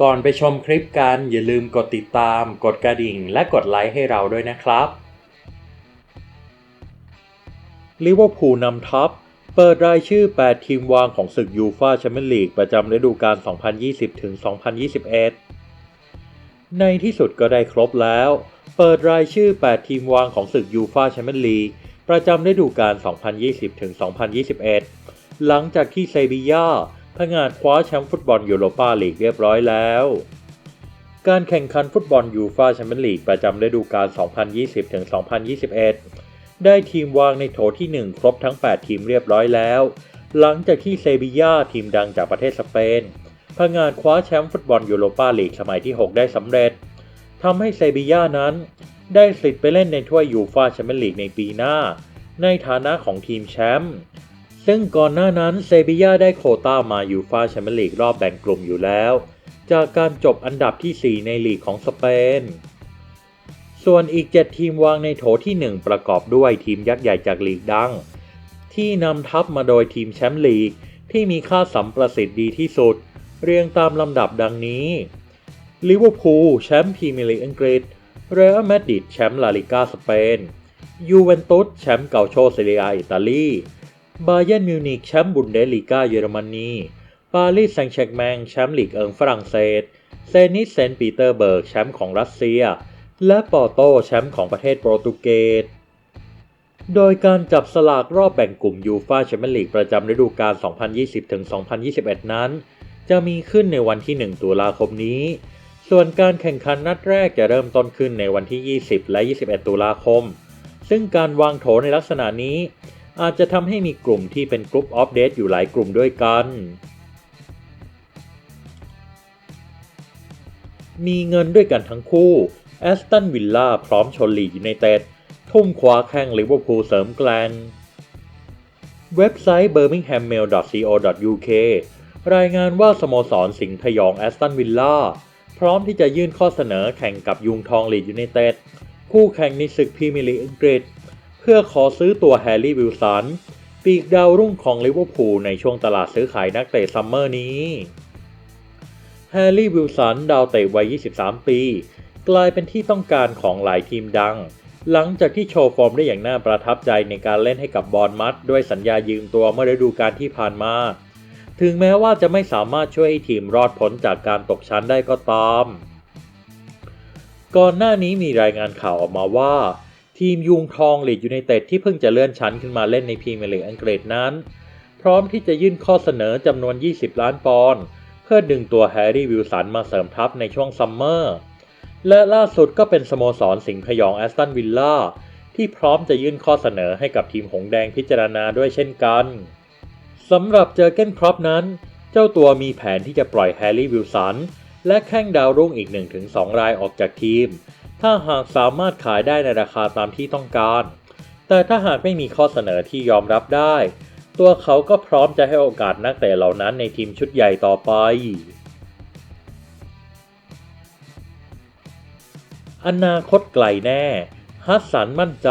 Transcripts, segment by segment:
ก่อนไปชมคลิปกันอย่าลืมกดติดตาม กดกระดิ่ง และกดไลค์ให้เราด้วยนะครับลิเวอร์พูลนำทัพ เปิดรายชื่อ 8 ทีมวางของศึกยูฟาแชมเปี้ยนลีกประจำฤดูกาล 2020-2021 ในที่สุดก็ได้ครบแล้ว เปิดรายชื่อ 8 ทีมวางของศึกยูฟาแชมเปี้ยนลีกประจำฤดูกาล 2020-2021 หลังจากที่เซบีย่า พงาดคว้าแชมป์ฟุตบอลยูโรปาลีกเรียบร้อยแล้ว การแข่งขันฟุตบอลยูฟาแชมเปี้ยนลีกประจำฤดูกาล 2020-2021 ได้ทีมวางในโถที่ 1 ครบทั้ง 8 ทีมเรียบร้อยแล้ว หลังจากที่เซบีย่าทีมดังจากประเทศสเปนพงาดคว้าแชมป์ฟุตบอลยูโรปาลีกสมัยที่ 6 ได้สำเร็จทำให้เซบีย่านั้น ได้สิทธิ์ไปเล่นในถ้วยยูฟาแชมเปี้ยนลีกในปีหน้า ในฐานะของทีมแชมป์ ซึ่งก่อนหน้านั้นเซบีย่าได้โคต้ามายูฟาแชมเปี้ยนลีกรอบแบ่งกลุ่มอยู่แล้ว จากการจบอันดับที่ 4 ในลีกของสเปน ส่วนอีก 7 ทีมวางในโถที่ 1 ประกอบด้วยทีมยักษ์ใหญ่จากลีกดัง ที่นำทัพมาโดยทีมแชมป์ลีกที่มีค่าสัมประสิทธิ์ดีที่สุด เรียงตามลำดับดังนี้ลิเวอร์พูลแชมป์พรีเมียร์ลีกอังกฤษเรอัลมาดริดแชมป์ลาลิกาสเปนยูเวนตุสแชมป์เกาโชเซเรียอิตาลี บาเยร์นมิวนิกแชมป์บุนเดสลีกาเยอรมนี ปารีสแซงต์แชร์กแมงแชมป์ลีกเอิงฝรั่งเศส เซนิสเซนต์ปีเตอร์เบิร์กแชมป์ของรัสเซีย และปอร์โตแชมป์ของประเทศโปรตุเกส โดยการจับสลากรอบแบ่งกลุ่มยูฟาแชมเปี้ยนลีกประจำฤดูกาล 2020-2021 นั้น จะมีขึ้นในวันที่ 1 ตุลาคมนี้ ส่วนการแข่งขันนัดแรกจะเริ่มต้นขึ้นในวันที่ 20 และ 21 ตุลาคม ซึ่งการวางโถในลักษณะนี้ อาจจะทำให้มีกลุ่มที่เป็นกลุ่มออฟเดตอยู่หลายกลุ่มด้วยกัน มีเงินด้วยกันทั้งคู่แอสตันวิลล่าพร้อมชนลียูไนเต็ดทุ่มคว้าแข้งลิเวอร์พูลเสริมแกลงเว็บไซต์ birminghammail.co.uk รายงานว่าสโมสรสิงห์พยองแอสตันวิลล่าพร้อมที่จะยื่นข้อเสนอแข่งกับยุงทองลีดยูไนเต็ดคู่แข่งในศึกพรีเมียร์ลีกอังกฤษ พื่อขอซื้อตัวแฮร์รี่วิลสันปีกดาวรุ่งของลิเวอร์พูลในช่วงตลาดซื้อขายนักเตะซัมเมอร์นี้ แฮร์รี่วิลสันดาวเตะวัย 23 ปี กลายเป็นที่ต้องการของหลายทีมดัง หลังจากที่โชว์ฟอร์มได้อย่างน่าประทับใจในการเล่นให้กับบอลมัดด้วยสัญญายืมตัวเมื่อฤดูกาลที่ผ่านมา ถึงแม้ว่าจะไม่สามารถช่วยให้ทีมรอดพ้นจากการตกชั้นได้ก็ตาม ก่อนหน้านี้มีรายงานข่าวออกมาว่า ทีมยุงทองลีดยูไนเต็ดที่เพิ่งจะเลื่อนชั้นขึ้นมาเล่นในพรีเมียร์ลีกอังกฤษนั้น พร้อมที่จะยื่นข้อเสนอจำนวน 20 ล้านปอนด์เพื่อดึงตัวแฮร์รี่วิลสันมาเสริมทัพในช่วงซัมเมอร์ และล่าสุดก็เป็นสโมสรสิงห์พยองแอสตันวิลล่าที่พร้อมจะยื่นข้อเสนอให้กับทีมหงแดงพิจารณาด้วยเช่นกันสำหรับเจอเก้นครอปนั้น เจ้าตัวมีแผนที่จะปล่อยแฮร์รี่วิลสันและแข้งดาวรุ่งอีก 1-2 รายออกจากทีม ถ้าหากสามารถขายได้ในราคาตามที่ต้องการ แต่ถ้าหากไม่มีข้อเสนอที่ยอมรับได้ ตัวเขาก็พร้อมจะให้โอกาสนักเตะเหล่านั้นในทีมชุดใหญ่ต่อไป อนาคตไกลแน่ ฮัสสันมั่นใจ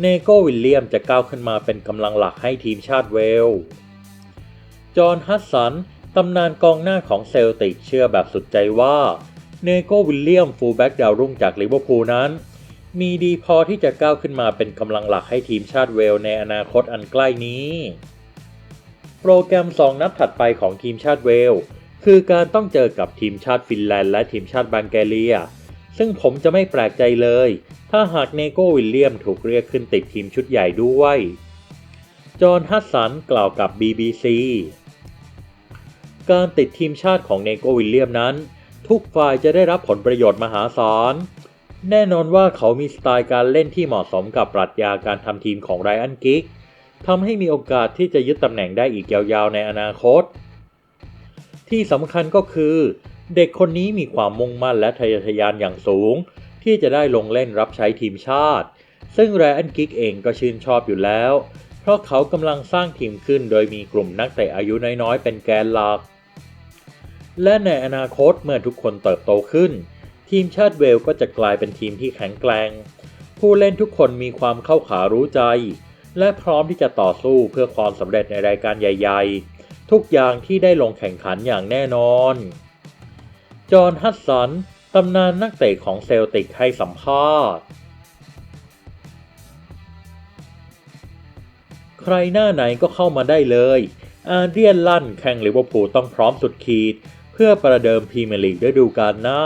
เนโกวิลเลียมจะก้าวขึ้นมาเป็นกำลังหลักให้ทีมชาติเวล จอห์นฮัสสันตำนานกองหน้าของเซลติกเชื่อแบบสุดใจว่า เนโกวิลเลียมฟูลแบ็กดาวรุ่งจากลิเวอร์พูลนั้น มีดีพอที่จะก้าวขึ้นมาเป็นกำลังหลักให้ทีมชาติเวลในอนาคตอันใกล้นี้ โปรแกรม 2 นัดถัดไปของทีมชาติเวล คือการต้องเจอกับทีมชาติฟินแลนด์และทีมชาติบังแกเรีย ซึ่งผมจะไม่แปลกใจเลย ถ้าหากเนโกวิลเลียมถูกเรียกขึ้นติดทีมชุดใหญ่ด้วย จอห์นฮัสสันกล่าวกับ BBC การติดทีมชาติของเนโกวิลเลียมนั้น ทุกฝ่ายจะได้รับผลประโยชน์มหาศาล แน่นอนว่าเขามีสไตล์การเล่นที่เหมาะสมกับปรัชญาการทำทีมของไรอันกิกทำให้มีโอกาสที่จะยึดตำแหน่งได้อีกยาวๆในอนาคต ที่สำคัญก็คือ เด็กคนนี้มีความมุ่งมั่นและทะเยอทะยานอย่างสูง ที่จะได้ลงเล่นรับใช้ทีมชาติ ซึ่งไรอันกิกเองก็ชื่นชอบอยู่แล้ว เพราะเขากำลังสร้างทีมขึ้นโดยมีกลุ่มนักเตะอายุน้อยๆ เป็นแกนหลัก และในอนาคตเมื่อทุกคนเติบโตขึ้น ทีมชาติเวลก็จะกลายเป็นทีมที่แข็งแกร่งผู้เล่นทุกคนมีความเข้าขารู้ใจ และพร้อมที่จะต่อสู้เพื่อความสำเร็จในรายการใหญ่ ๆ ทุกอย่างที่ได้ลงแข่งขันอย่างแน่นอน จอห์นฮัตสันตำนานนักเตะของเซลติกให้สัมภาษณ์ ใครหน้าไหนก็เข้ามาได้เลย อาเรียนลั่นแข่งลิเวอร์พูลต้องพร้อมสุดขีด พื่อประเดิมพรีเมียร์ลีกฤดูกาลหน้า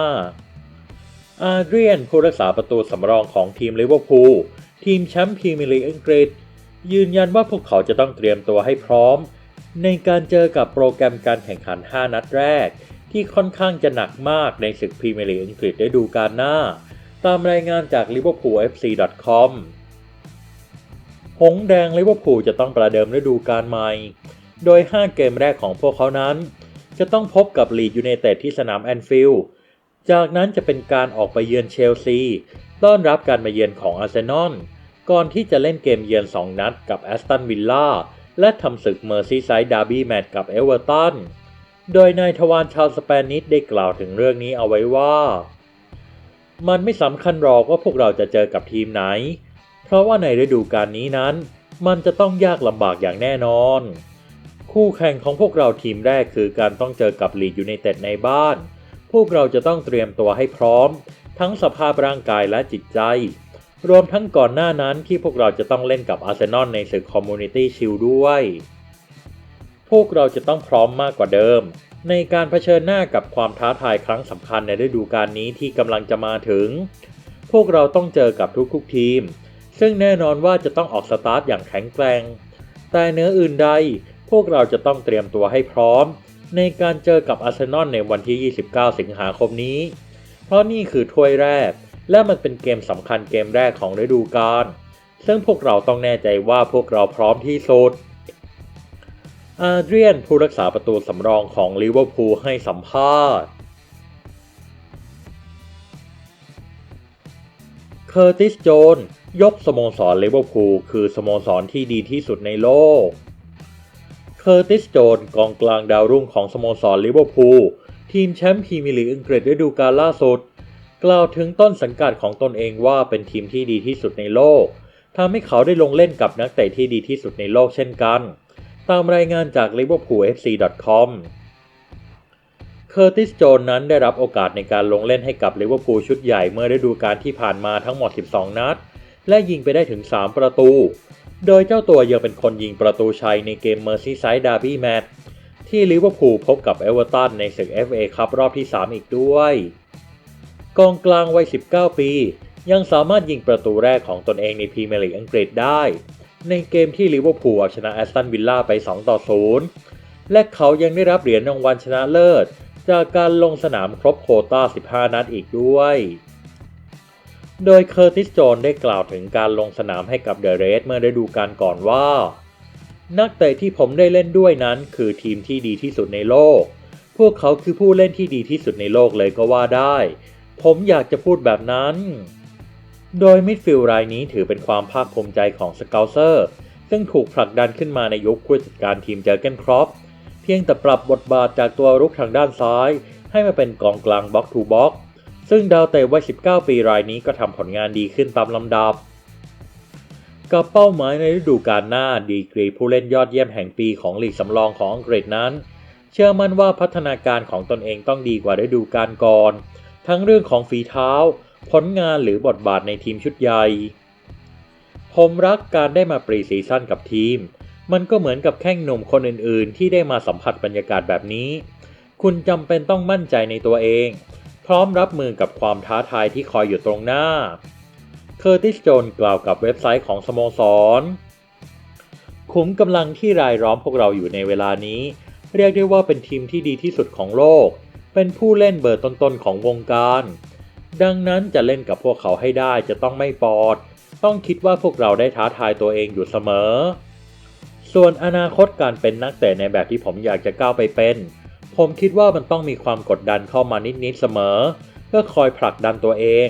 อาเรียนผู้รักษาประตูสำรองของทีมลิเวอร์พูลทีมแชมป์พรีเมียร์ลีกอังกฤษ ยืนยันว่าพวกเขาจะต้องเตรียมตัวให้พร้อม ในการเจอกับโปรแกรมการแข่งขัน 5 นัดแรก ที่ค่อนข้างจะหนักมากในศึกพรีเมียร์ลีกอังกฤษฤดูกาลหน้า ตามรายงานจาก liverpoolfc.com หงแดงลิเวอร์พูลจะต้องประเดิมฤดูกาลใหม่ โดย 5 เกมแรกของพวกเขานั้น จะต้องพบกับลีดยูไนเต็ดที่สนามแอนฟิลด์ จากนั้นจะเป็นการออกไปเยือนเชลซี ต้อนรับการมาเยือนของอาร์เซนอล ก่อนที่จะเล่นเกมเยือน 2 นัดกับแอสตันวิลล่า และทำศึกเมอร์ซีไซด์ดาร์บี้แมตช์กับเอเวอร์ตัน โดยนายทวารชาวสเปนิชได้กล่าวถึงเรื่องนี้เอาไว้ว่า มันไม่สำคัญหรอกว่าพวกเราจะเจอกับทีมไหน เพราะว่าในฤดูกาลนี้นั้น มันจะต้องยากลำบากอย่างแน่นอน คู่แข่งของพวกเราทีมแรกคือการต้องเจอกับลีดยูไนเต็ดในบ้าน พวกเราจะต้องเตรียมตัวให้พร้อม ทั้งสภาพร่างกายและจิตใจ รวมทั้งก่อนหน้านั้นที่พวกเราจะต้องเล่นกับอาร์เซนอลในศึกคอมมูนิตี้ชิลด้วย พวกเราจะต้องพร้อมมากกว่าเดิม ในการเผชิญหน้ากับความท้าทายครั้งสำคัญในฤดูกาลนี้ที่กำลังจะมาถึง พวกเราต้องเจอกับทุกๆทีม ซึ่งแน่นอนว่าจะต้องออกสตาร์ทอย่างแข็งแกร่ง แต่เนื้ออื่นใด พวกเราจะต้องเตรียมตัวให้พร้อม ในการเจอกับอาร์เซนอลในวันที่ 29 สิงหาคมนี้ เพราะนี่คือถ้วยแรก และมันเป็นเกมสำคัญเกมแรกของฤดูกาลซึ่งพวกเราต้องแน่ใจว่าพวกเราพร้อมที่สุดอาเดรียนผู้รักษาประตูสำรองของลิเวอร์พูลให้สัมภาษณ์เคอร์ติสโจนยกสโมสรลิเวอร์พูลคือสโมสรที่ดีที่สุดในโลก เคอร์ติสโจนกองกลางดาวรุ่งของสโมสรลิเวอร์พูลทีมแชมป์พรีเมียร์ลีกอังกฤษฤดูกาลล่าสุด กล่าวถึงต้นสังกัดของตนเองว่าเป็นทีมที่ดีที่สุดในโลกทำให้เขาได้ลงเล่นกับนักเตะที่ดีที่สุดในโลกเช่นกัน ตามรายงานจาก liverpoolfc.com เคอร์ติสโจนนั้นได้รับโอกาสในการลงเล่นให้กับลิเวอร์พูลชุดใหญ่เมื่อฤดูกาลที่ผ่านมาทั้งหมด 12 นัด และยิงไปได้ถึง 3 ประตู โดยเจ้าตัวยังเป็นคนยิงประตูชัยในเกมเมอร์ซีไซด์ดาร์บี้แมตช์ที่ลิเวอร์พูลพบกับเอเวอร์ตันในศึก FA คัพรอบที่ 3 อีกด้วย กองกลางวัย 19 ปี ยังสามารถยิงประตูแรกของตนเองในพรีเมียร์ลีกอังกฤษได้ ในเกมที่ลิเวอร์พูลเอาชนะแอสตันวิลล่าไป 2 ต่อ 0 และเขายังได้รับเหรียญรางวัลชนะเลิศ จากการลงสนามครบโคต้า 15 นัดอีกด้วย โดยเคอร์ติสโจนได้กล่าวถึงการลงสนามให้กับเดอะเรสเมื่อฤดูกาลก่อนว่า นักเตะที่ผมได้เล่นด้วยนั้นคือทีมที่ดีที่สุดในโลก พวกเขาคือผู้เล่นที่ดีที่สุดในโลกเลยก็ว่าได้ ผมอยากจะพูดแบบนั้น โดยมิดฟิลด์รายนี้ถือเป็นความภาคภูมิใจของสเกลเซอร์ ซึ่งถูกผลักดันขึ้นมาในยุคผู้จัดการทีมเจอร์เกนครอปเพียงแต่ปรับบทบาทจากตัวรุกทางด้านซ้าย ให้มาเป็นกองกลางบล็อกทูบ็อก ซึ่งดาวเตะวัย 19 ปีรายนี้ก็ทำผลงานดีขึ้นตามลำดับ กับเป้าหมายในฤดูกาลหน้าดีกรีผู้เล่นยอดเยี่ยมแห่งปีของลีกสำรองของอังกฤษนั้น เชื่อมั่นว่าพัฒนาการของตนเองต้องดีกว่าฤดูกาลก่อน ทั้งเรื่องของฝีเท้า ผลงานหรือบทบาทในทีมชุดใหญ่ ผมรักการได้มาปรีซีซั่นกับทีม มันก็เหมือนกับแข้งหนุ่มคนอื่นๆ ที่ได้มาสัมผัสบรรยากาศแบบนี้ คุณจำเป็นต้องมั่นใจในตัวเอง พร้อมรับมือกับความท้าทายที่คอยอยู่ตรงหน้า เคอร์ติสโจนกล่าวกับเว็บไซต์ของสโมสร ขุมกำลังที่รายล้อมพวกเราอยู่ในเวลานี้ เรียกได้ว่าเป็นทีมที่ดีที่สุดของโลก เป็นผู้เล่นเบอร์ต้นๆของวงการ ดังนั้นจะเล่นกับพวกเขาให้ได้จะต้องไม่ปอด ต้องคิดว่าพวกเราได้ท้าทายตัวเองอยู่เสมอ ส่วนอนาคตการเป็นนักเตะในแบบที่ผมอยากจะก้าวไปเป็น ผมคิดว่ามันต้องมีความกดดันเข้ามานิดๆเสมอ เพื่อคอยผลักดันตัวเอง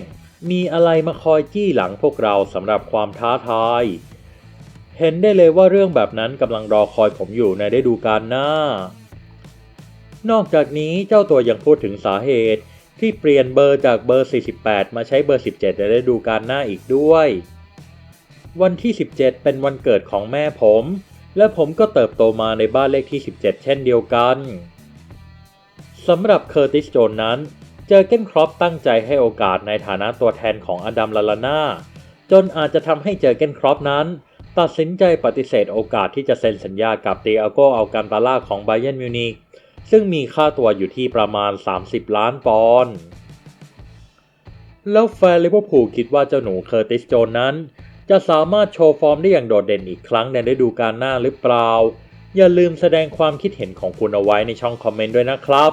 มีอะไรมาคอยจี้หลังพวกเราสำหรับความท้าทาย เห็นได้เลยว่าเรื่องแบบนั้นกำลังรอคอยผมอยู่ในฤดูกาลหน้า นอกจากนี้เจ้าตัวยังพูดถึงสาเหตุที่เปลี่ยนเบอร์จากเบอร์ 48 มาใช้เบอร์ 17 ในฤดูกาลหน้าอีกด้วย วันที่ 17 เป็นวันเกิดของแม่ผม และผมก็เติบโตมาในบ้านเลขที่ 17 เช่นเดียวกัน สำหรับเคอร์ติสโจนนั้น เจอเกนครอปตั้งใจให้โอกาสในฐานะตัวแทนของอดัมลาลาน่าจนอาจจะทำให้เจอเกนครอปนั้น ตัดสินใจปฏิเสธโอกาสที่จะเซ็นสัญญากับเตียโกอัลกันตาล่าของไบเยนมิวนิกซึ่งมีค่าตัวอยู่ที่ประมาณ 30 ล้านปอนด์แล้วแฟนลิเวอร์พูลคิดว่าเจ้าหนูเคอร์ติสโจนนั้น จะสามารถโชว์ฟอร์มได้อย่างโดดเด่นอีกครั้งในฤดูกาลหน้าหรือเปล่า อย่าลืมแสดงความคิดเห็นของคุณเอาไว้ในช่องคอมเมนต์ด้วยนะครับ